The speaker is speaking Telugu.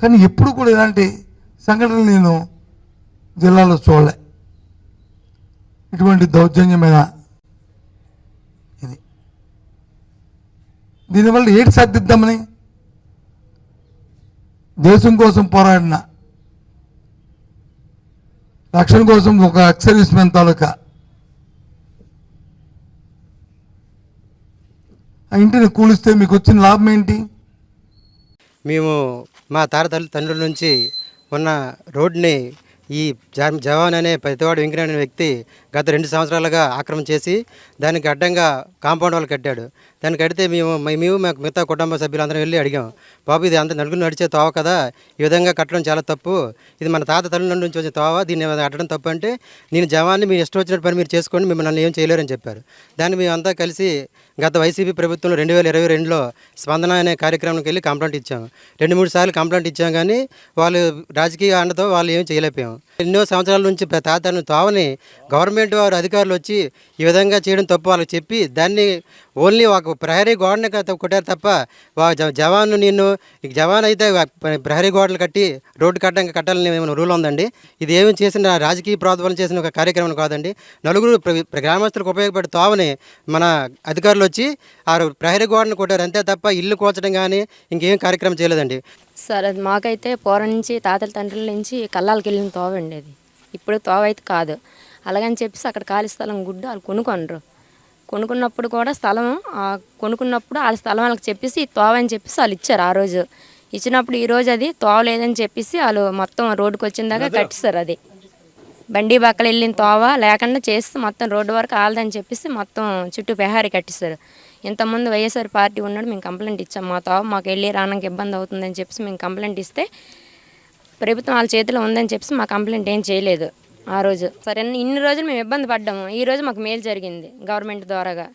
కానీ ఎప్పుడు కూడా ఇలాంటి సంఘటనలు నేను జిల్లాలో చూడలే. ఇటువంటి దౌర్జన్యమైన ఇది. దీనివల్ల ఏటి సాధిద్దామని దేశం కోసం పోరాడిన రక్షణ కోసం ఒక ఎక్సర్వీస్ మెన్ తాలూకా ఆ ఇంటిని కూలిస్తే మీకు వచ్చిన లాభం ఏంటి? మేము మా తాత తల్లి తండ్రుల నుంచి ఉన్న రోడ్ని ఈ జవాన్ అనే పెద్దవాడు వెంకటనే వ్యక్తి గత రెండు సంవత్సరాలుగా ఆక్రమణ చేసి దానికి అడ్డంగా కాంపౌండ్ వాళ్ళు కట్టాడు. దాన్ని కడితే మేము మేము మా మిగతా కుటుంబ సభ్యులందరం వెళ్ళి అడిగాం బాబు ఇది అంత నలుగురు నడిచే తోవ కదా? ఈ విధంగా కట్టడం చాలా తప్పు. ఇది మన తాత తల్లి నుంచి వచ్చిన తోవ? దీన్ని కట్టడం తప్పు అంటే నేను జవాన్ని మీరు ఇష్టం వచ్చినట్టు పని మీరు చేసుకోండి మిమ్మల్ని ఏం చేయలేరని చెప్పారు. దాన్ని మేమంతా కలిసి గత వైసీపీ ప్రభుత్వంలో రెండు వేల ఇరవై రెండులో స్పందన అనే కార్యక్రమానికి వెళ్ళి కంప్లైంట్ ఇచ్చాము రెండు మూడు సార్లు కంప్లైంట్ ఇచ్చాం కానీ వాళ్ళు రాజకీయ అండతో వాళ్ళు ఏం చేయలేకపోయాం. ఎన్నో సంవత్సరాల నుంచి తాతను తోవని గవర్నమెంట్ వారు అధికారులు వచ్చి ఈ విధంగా చేయడం తప్పు వాళ్ళకి చెప్పి దాన్ని ఓన్లీ ఒక ప్రహరీ గోడని కొట్టారు తప్ప వా జ- జవాను నిన్ను జవాన్ అయితే ప్రహరీ గోడలు కట్టి రోడ్డు కట్టడానికి కట్టాలని ఏమైనా రూల్ ఉందండి? ఇది ఏమి చేసిన రాజకీయ ప్రాతిపదన చేసిన ఒక కార్యక్రమం కాదండి. నలుగురు ప్ర- గ్రామస్తులకు ఉపయోగపడే తోవని మన అధికారులు వచ్చి ఆ ప్రహరీ గోడను కొట్టారు. అంతే తప్ప ఇల్లు కోల్చడం కానీ ఇంకేం కార్యక్రమం చేయలేదండి. సార్ అది మాకైతే పూర్వం నుంచి తాతల తండ్రుల నుంచి కళ్ళాలకి వెళ్ళిన తోవ అండి అది. ఇప్పుడు తోవ అయితే కాదు. అలాగని చెప్పేసి అక్కడ ఖాళీ స్థలం గుడ్డు వాళ్ళు కొనుక్కొనరు. కొనుక్కున్నప్పుడు కూడా స్థలం కొనుక్కున్నప్పుడు వాళ్ళ స్థలం వాళ్ళకి చెప్పేసి తోవ అని చెప్పేసి వాళ్ళు ఇచ్చారు ఆ రోజు. ఇచ్చినప్పుడు ఈ రోజు అది తోవ లేదని చెప్పేసి వాళ్ళు మొత్తం రోడ్డుకి వచ్చిన దాకా కట్టిస్తారు అది. బండి బక్కలు వెళ్ళిన తోవ లేకుండా చేస్తే మొత్తం రోడ్డు వరకు ఆలదని చెప్పేసి మొత్తం చుట్టూ పెహారీ కట్టిస్తారు ఇంతకుముందు వైఎస్ఆర్ పార్టీ ఉన్నాడు మేము కంప్లైంట్ ఇచ్చాం. మా తోవ మాకు వెళ్ళి రావడానికి ఇబ్బంది అవుతుందని చెప్పేసి మేము కంప్లైంట్ ఇస్తే ప్రభుత్వం వాళ్ళ చేతిలో ఉందని చెప్పేసి మా కంప్లైంట్ ఏం చేయలేదు ఆ రోజు. సరే ఇన్ని రోజులు మేము ఇబ్బంది పడ్డాము. ఈ రోజు మాకు మేలు జరిగింది గవర్నమెంట్ ద్వారాగా.